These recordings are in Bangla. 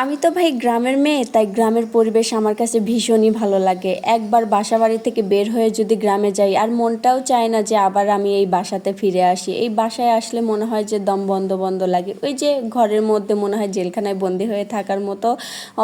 আমি তো ভাই গ্রামের মেয়ে, তাই গ্রামের পরিবেশ আমার কাছে ভীষণই ভালো লাগে। একবার বাসা বাড়ি থেকে বের হয়ে যদি গ্রামে যাই, আর মনটাও চায় না যে আবার আমি এই বাসাতে ফিরে আসি। এই বাসায় আসলে মনে হয় যে দম বন্ধ বন্ধ লাগে। ওই যে ঘরের মধ্যে মনে হয় জেলখানায় বন্দি হয়ে থাকার মতো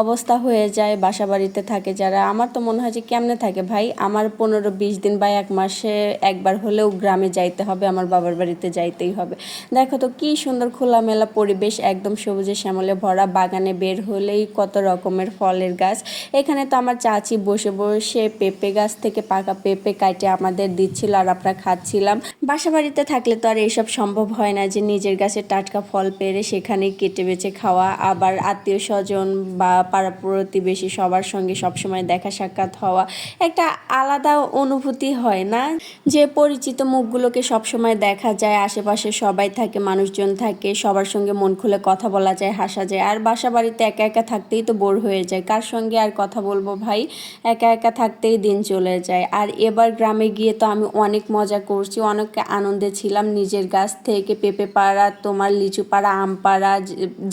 অবস্থা হয়ে যায় বাসা বাড়িতে থাকে যারা। আমার তো মনে হয় যে কেমনে থাকে ভাই? আমার পনেরো বিশ দিন বা এক মাসে একবার হলেও গ্রামে যাইতে হবে, আমার বাবার বাড়িতে যাইতেই হবে। দেখো তো কী সুন্দর খোলামেলা পরিবেশ, একদম সবুজে শ্যামলে ভরা বাগানে বের হলেই কত রকমের ফলের গাছ। এখানে তো আমার চাচি বসে বসে পেঁপে গাছ থেকে পাকা পেঁপে কাটে আমাদের দিচ্ছিল আর আমরা খাচ্ছিলাম। বাসা বাড়িতে থাকলে তো আর এইসব সম্ভব হয় না যে নিজের গাছের টাটকা ফল পেরে সেখানে কেটে বেছে খাওয়া। আবার আত্মীয় স্বজন বা পাড়া প্রতিবেশী সবার সঙ্গে সবসময় দেখা সাক্ষাৎ হওয়া একটা আলাদা অনুভূতি হয় না? যে পরিচিত মুখগুলোকে সবসময় দেখা যায়, আশেপাশে সবাই থাকে, মানুষজন থাকে, সবার সঙ্গে মন খুলে কথা বলা যায়, হাসা যায়। আর বাসা বাড়িতে একা একা থাকতেই তো বোর হয়ে যায়। কার সঙ্গে আর কথা বলব ভাই? একা একা থাকতেই দিন চলে যায়। আর এবার গ্রামে গিয়ে তো আমি অনেক মজা করছি, অনেক আনন্দে ছিলাম। নিজের গাছ থেকে পেঁপে পাড়া, তোমার লিচু পাড়া, আম পাড়া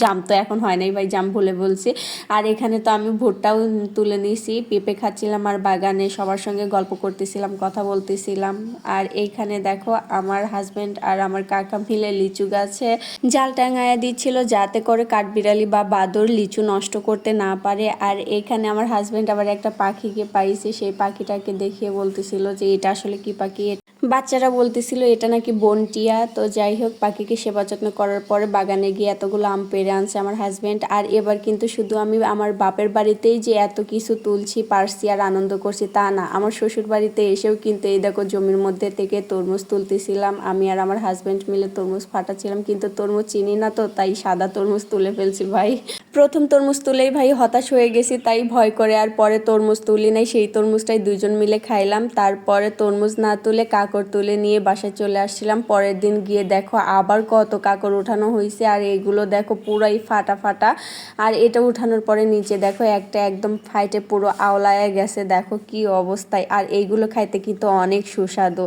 জাম তো এখন হয় নাই ভাই, জাম ভুলে বলছি। আর এখানে তো আমি ভুট্টাও তুলে নিয়েছি, পেঁপে খাচ্ছিলাম আর বাগানে সবার সঙ্গে গল্প করতেছিলাম, কথা বলতেছিলাম। আর এইখানে দেখো আমার হাজব্যান্ড আর আমার কাকা মিলে লিচু গাছে জাল টাঙায়া দিচ্ছিল, যাতে করে কাঠবিড়ালি বা বাদর লিচু নষ্ট করতে না পারে। আর এখানে আমার হাজব্যান্ড আবার একটা পাখিকে পাইছে, সেই পাখিটাকে দেখিয়ে বলতেছিল যে এটা আসলে কি পাখি বাচ্চারা বলতেছিল, এটা নাকি বনটিয়া তো যাই হোক, পাখিকে সেবা যত্ন করার পরে বাগানে গিয়ে এতগুলো আম পেরে আনছে আমার হাজব্যান্ড আর এবার কিন্তু শুধু আমি, আমার বাপের বাড়িতেই যে এত কিছু তুলছি, পারছি আর আনন্দ করছি তা না। আমার শ্বশুর বাড়িতে এসেও কিন্তু এই দেখো জমির মধ্যে থেকে তরমুজ তুলতেছিলাম। আমি আর আমার হাজব্যান্ড মিলে তরমুজ ফাটাচ্ছিলাম, কিন্তু তরমুজ চিনি না তো, তাই সাদা তরমুজ তুলে ফেলছি ভাই। প্রথম তরমুজ তুলেই ভাই হতাশ হয়ে গেছি, তাই ভয় করে আর পরে তরমুজ তুলি নাই, সেই তরমুজটাই দুজন মিলে খাইলাম। তারপরে তরমুজ না তুলে কাকড় তুলে নিয়ে বাসায় চলে আসছিলাম। পরের দিন গিয়ে দেখো আবার কত কাকড় উঠানো হয়েছে আর এগুলো দেখো পুরাই ফাটা ফাটা। আর এটা উঠানোর পরে নিচে দেখো একটা একদম ফাইটে পুরো আওলায় গেছে, দেখো কি অবস্থায়। আর এইগুলো খাইতে কিন্তু অনেক সুস্বাদু।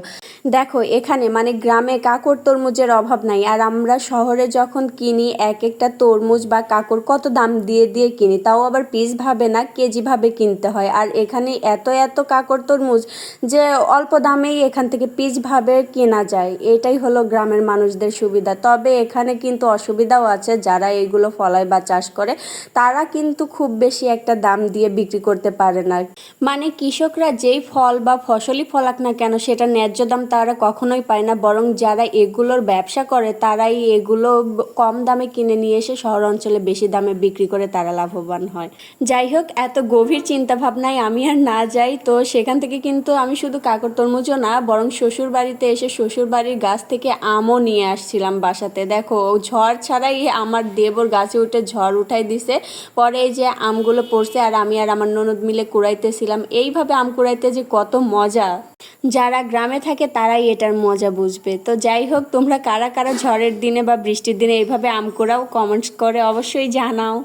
দেখো এখানে মানে গ্রামে কাকড় তরমুজের অভাব নাই, আর আমরা শহরে যখন কিনি এক একটা তরমুজ বা কাকড় কত দাম দিয়ে দিয়ে কিনি, তাও আবার পিস ভাবে না, কেজি ভাবে কিনতে হয়। আর এখানে এত এত কাকড় তরমুজ যে অল্প দামেই এখান থেকে পিস ভাবে কেনা যায়। এটাই হলো গ্রামের মানুষদের সুবিধা। তবে এখানে কিন্তু অসুবিধাও আছে। যারা এগুলো ফলায় বা চাষ করে, তারা কিন্তু খুব বেশি একটা দাম দিয়ে বিক্রি করতে পারে না। মানে কৃষকরা যেই ফল বা ফসলই ফলাক না কেন, সেটা ন্যায্য দাম তারা কখনোই পায় না। বরং যারা এগুলোর ব্যবসা করে, তারাই এগুলো কম দামে কিনে নিয়ে এসে শহর অঞ্চলে বেশি দামে বিক্রি করে তারা লাভবান হয়। যাই হোক, এত গভীর চিন্তা ভাবনায় আমি আর না যাই, তো সেখান থেকে কিন্তু আমি শুধু কাকর তরমুজও না, বরং শ্বশুর বাড়িতে এসে শ্বশুর বাড়ির গাছ থেকে আমও নিয়ে আসছিলাম বাসাতে। দেখো ঝড় ছাড়াই আমার দেবর গাছে উঠে ঝড় উঠাই দিছে। পরে এই যে আমগুলো পড়ছে আর আমি আর আমার ননদ মিলে কুড়াইতেছিলাম। এইভাবে আম কুড়াইতে যে কত মজা। যারা গ্রামে থাকে তারাই এটার মজা বুঝবে। তো যাই হোক, তোমরা কারা কারা ঝড়ের দিনে বা বৃষ্টির দিনে এইভাবে আম কুড়াও, কমেন্টস করে অবশ্যই জানাও।